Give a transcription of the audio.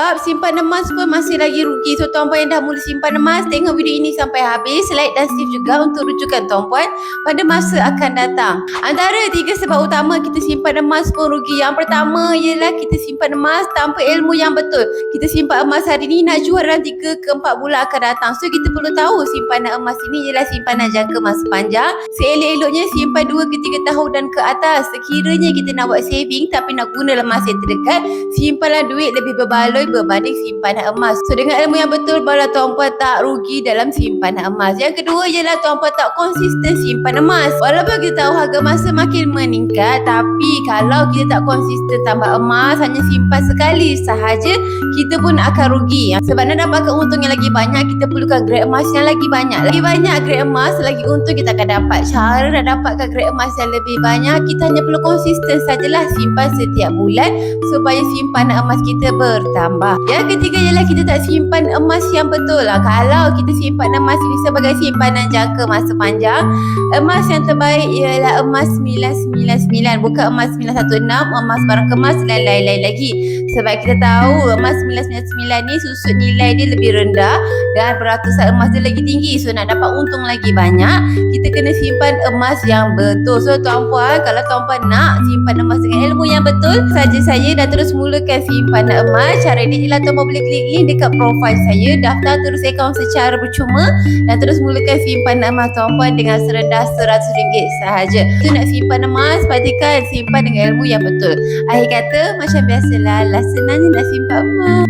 Sebab simpan emas pun masih lagi rugi. So tuan-puan yang dah mula simpan emas, tengok video ini sampai habis. Like dan save juga untuk rujukan tuan-puan pada masa akan datang. Antara tiga sebab utama kita simpan emas pun rugi. Yang pertama ialah kita simpan emas tanpa ilmu yang betul. Kita simpan emas hari ni nak jual dalam 3 ke 4 bulan akan datang. So kita perlu tahu simpanan emas ini ialah simpanan jangka masa panjang. Seelok-eloknya simpan 2 ke 3 tahun dan ke atas. Sekiranya kita nak buat saving tapi nak guna dalam masa yang terdekat, simpanlah duit lebih berbaloi berbanding simpanan emas. So dengan ilmu yang betul barulah tuan-puan tak rugi dalam simpanan emas. Yang kedua ialah tuan-puan tak konsisten simpan emas. Walaupun kita tahu harga masa makin meningkat tapi kalau kita tak konsisten tambah emas hanya simpan sekali sahaja kita pun akan rugi. Sebab nak dapat keuntungan yang lagi banyak kita perlukan grade emas yang lagi banyak. Lagi banyak grade emas lagi untung kita akan dapat. Cara nak dapatkan grade emas yang lebih banyak kita hanya perlu konsisten sajalah simpan setiap bulan supaya simpanan emas kita bertambah. Yang ketiga ialah kita tak simpan emas yang betul lah. Kalau kita simpan emas ini sebagai simpanan jangka masa panjang, emas yang terbaik ialah emas 999 bukan emas 916, emas barang kemas dan lain-lain lagi. Sebab kita tahu emas 999 ni susut nilai dia lebih rendah dan peratusan emas dia lagi tinggi. So nak dapat untung lagi banyak, kita kena simpan emas yang betul. So tuan-puan, kalau tuan-puan nak simpan emas dengan ilmu yang betul, saja saya dah terus mulakan simpanan emas. Cara dia ialah tuan-puan boleh klik link dekat profile saya, daftar terus akaun secara percuma dan terus mulakan simpanan emas tuan-puan dengan serendah RM100 sahaja. So nak simpan emas, pastikan simpan dengan ilmu yang betul. Akhir kata, macam biasalah, lah senangnya nak simpan emas.